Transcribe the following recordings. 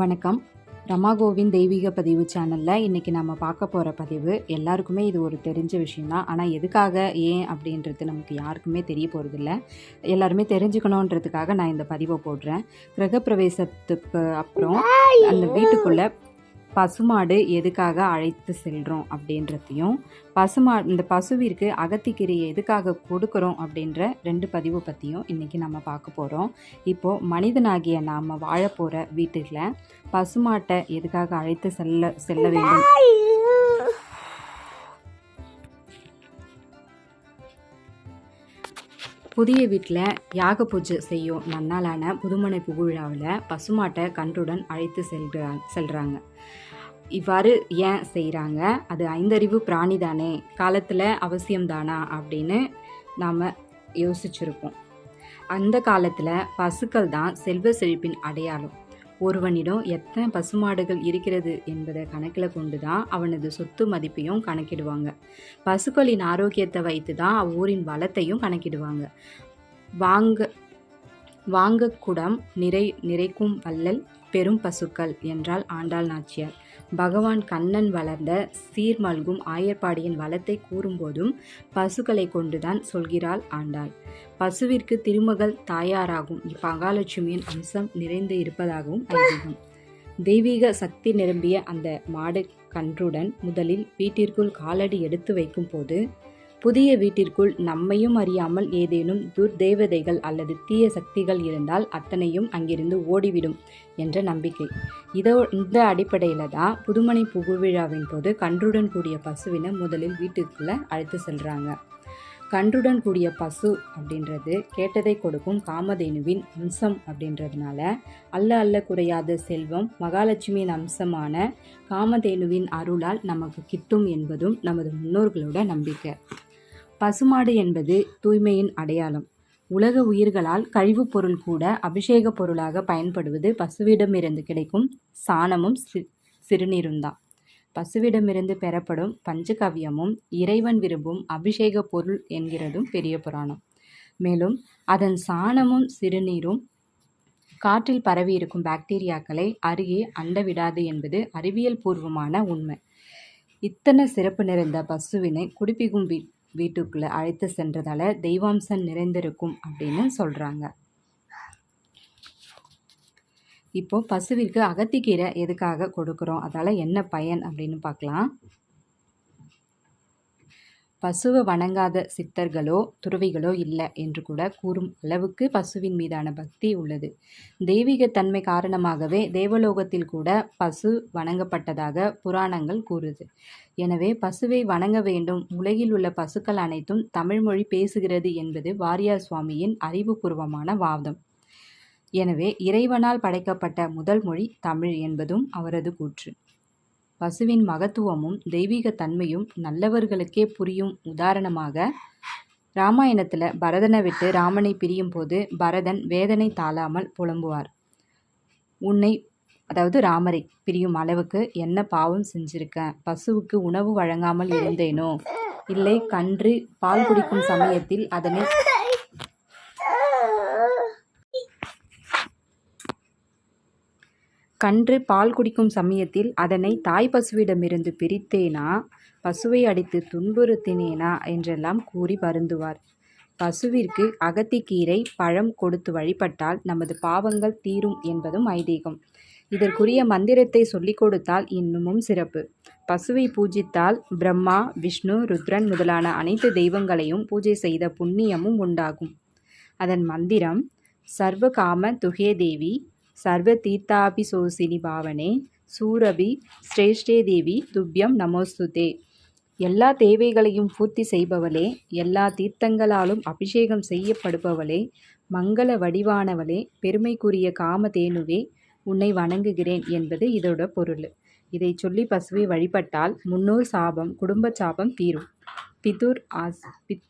வணக்கம். ரமாகோவின் தெய்வீக பதிவு சேனலில் இன்றைக்கி நம்ம பார்க்க போகிற பதிவு எல்லாருக்குமே இது ஒரு தெரிஞ்ச விஷயந்தான் ஆனால் எதுக்காக ஏன் அப்படின்றது நமக்கு யாருக்குமே தெரிய போகிறதில்ல எல்லாருமே தெரிஞ்சுக்கணுன்றதுக்காக நான் இந்த பதிவை போடுறேன். கிரகப்பிரவேசத்துக்கு அப்புறம் அந்த வீட்டுக்குள்ளே பசுமாடு எதுக்காக அழைத்து செல்கிறோம் அப்படின்றதையும் பசுமா இந்த பசுவிற்கு அகத்திக்கீரையை எதுக்காக கொடுக்குறோம் அப்படின்ற ரெண்டு பதிவு பற்றியும் இன்றைக்கி நம்ம பார்க்க போகிறோம் இப்போது மனிதனாகிய நாம் வாழ போகிற வீட்டில் பசுமாட்டை எதுக்காக அழைத்து செல்ல செல்ல வேண்டும்? புதிய வீட்டில் யாக பூஜை செய்யும் நன்னாளான புதுமனை புகுவிழாவில் பசுமாட்டை கன்றுடன் அழைத்து செல்கிறா செல்கிறாங்க இவ்வாறு ஏன் செய்கிறாங்க அது ஐந்தறிவு பிராணி தானே காலத்தில் அவசியம்தானா அப்படின்னு நாம் யோசிச்சிருப்போம். அந்த காலத்தில் பசுக்கள் தான் செல்வ செழிப்பின் அடையாளம். ஒருவனிடம் எத்தனை பசுமாடுகள் இருக்கிறது என்பதை கணக்கில் கொண்டு தான் அவனது சொத்து மதிப்பையும் கணக்கிடுவாங்க. பசுக்களின் ஆரோக்கியத்தை வைத்து தான் அவ்வூரின் வளத்தையும் கணக்கிடுவாங்க. வாங்க வாங்கக்குடம் நிறை நிறைக்கும் வல்லல் பெரும் பசுக்கள் என்றால் ஆண்டாள் நாச்சியார். பகவான் கண்ணன் வளர்ந்த சீர்மல்கும் ஆயர்பாடியின் வளத்தை கூறும்போதும் பசுக்களை கொண்டுதான் சொல்கிறாள் ஆண்டாள். பசுவிற்கு திருமகள் தாயாராகும். இப்பகாலட்சுமியின் அம்சம் நிறைந்து இருப்பதாகவும் ஐதீகம். தெய்வீக சக்தி நிரம்பிய அந்த மாடு கன்றுடன் முதலில் வீட்டிற்குள் காலடி எடுத்து வைக்கும் போது புதிய வீட்டிற்குள் நம்மையும் அறியாமல் ஏதேனும் துர்தேவதைகள் அல்லது தீய சக்திகள் இருந்தால் அத்தனையும் அங்கிருந்து ஓடிவிடும் என்ற நம்பிக்கை. இதோ இந்த அடிப்படையில் தான் புதுமனை புகுவிழாவின் போது கன்றுடன் கூடிய பசுவினை முதலில் வீட்டுக்குள்ளே அழைத்து செல்கிறாங்க கன்றுடன் கூடிய பசு அப்படின்றது கேட்டதை கொடுக்கும் காமதேனுவின் அம்சம் அப்படின்றதுனால அல்ல அல்ல குறையாத செல்வம் மகாலட்சுமியின் அம்சமான காமதேனுவின் அருளால் நமக்கு கிட்டும் என்பதும் நமது முன்னோர்களோட நம்பிக்கை. பசுமாடு என்பது தூய்மையின் அடையாளம். உலக உயிர்களால் கழிவுப் பொருள் கூட அபிஷேக பொருளாக பயன்படுவது பசுவிடமிருந்து கிடைக்கும் சாணமும் சி சிறுநீரும்தான் பசுவிடமிருந்து பெறப்படும் பஞ்சகவியமும் இறைவன் விரும்பும் அபிஷேக பொருள் என்கிறதும் பெரிய புராணம். மேலும் அதன் சாணமும் சிறுநீரும் காற்றில் பரவி இருக்கும் பாக்டீரியாக்களை அருகே அண்டவிடாது என்பது அறிவியல் பூர்வமான உண்மை. இத்தனை சிறப்பு நிறைந்த பசுவினை குடிப்பிக்கும் வீட்டுக்குள்ளே அழைத்து சென்றதால் தெய்வாம்சம் நிறைந்திருக்கும் அப்படின்னு சொல்கிறாங்க இப்போது பசுவிற்கு அகத்திக்கீரை எதுக்காக கொடுக்குறோம்? அதால் என்ன பயன் அப்படின்னு பார்க்கலாம். பசுவை வணங்காத சித்தர்களோ துறவிகளோ இல்லை என்று கூட கூறும் அளவுக்கு பசுவின் மீதான பக்தி உள்ளது. தெய்வீகத்தன்மை காரணமாகவே தேவலோகத்தில் கூட பசு வணங்கப்பட்டதாக புராணங்கள் கூறுது. எனவே பசுவை வணங்க வேண்டும். உலகில் உள்ள பசுக்கள் அனைத்தும் தமிழ்மொழி பேசுகிறது என்பது வாரியார் சுவாமியின் அறிவுபூர்வமான வாதம். எனவே இறைவனால் படைக்கப்பட்ட முதல் மொழி தமிழ் என்பதும் அவரது கூற்று. பசுவின் மகத்துவமும் தெய்வீக தன்மையும் நல்லவர்களுக்கே புரியும் உதாரணமாக ராமாயணத்தில் பரதனை விட்டு ராமனை பிரியும் போது பரதன் வேதனை தாழாமல் புலம்புவார். உன்னை அதாவது ராமரை பிரியும் அளவுக்கு என்ன பாவம் செஞ்சிருக்கேன் பசுவுக்கு உணவு வழங்காமல் இருந்தேனோ? இல்லை கன்று பால் குடிக்கும் சமயத்தில் அதனை கன்று பால் குடிக்கும் சமயத்தில் அதனை தாய் பசுவிடமிருந்து பிரித்தேனா? பசுவை அடித்து துன்புறுத்தினேனா? என்றெல்லாம் கூறி வருந்துவார். பசுவிற்கு அகத்திக்கீரை பழம் கொடுத்து வழிபட்டால் நமது பாவங்கள் தீரும் என்பதும் ஐதீகம். இதற்குரிய மந்திரத்தை சொல்லிக் கொடுத்தால் இன்னமும் சிறப்பு. பசுவை பூஜித்தால் பிரம்மா விஷ்ணு ருத்ரன் முதலான அனைத்து தெய்வங்களையும் பூஜை செய்த புண்ணியமும் உண்டாகும். அதன் மந்திரம் சர்வகாம துகே தேவி சோசினி பாவனே சூரபி ஸ்ரேஷ்டே தேவி துப்யம் நமோஸ்துதே. எல்லா தேவைகளையும் பூர்த்தி செய்பவளே எல்லா தீர்த்தங்களாலும் அபிஷேகம் செய்யப்படுபவளே மங்கள வடிவானவளே பெருமைக்குரிய காமதேனுவே உன்னை வணங்குகிறேன் என்பது இதோட பொருள். இதை சொல்லி பசுவை வழிபட்டால் முன்னோர் சாபம் குடும்ப சாபம் தீரும். பிதுர் ஆஸ் பித்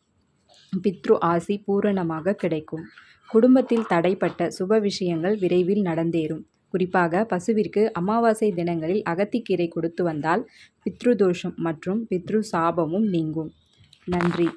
பித்ரு ஆசி பூரணமாக கிடைக்கும். குடும்பத்தில் தடைப்பட்ட சுப விஷயங்கள் விரைவில் நடந்தேறும். குறிப்பாக பசுவிற்கு அமாவாசை தினங்களில் அகத்திக்கீரை கொடுத்து வந்தால் பித்ருதோஷம் மற்றும் பித்ரு சாபமும் நீங்கும். நன்றி.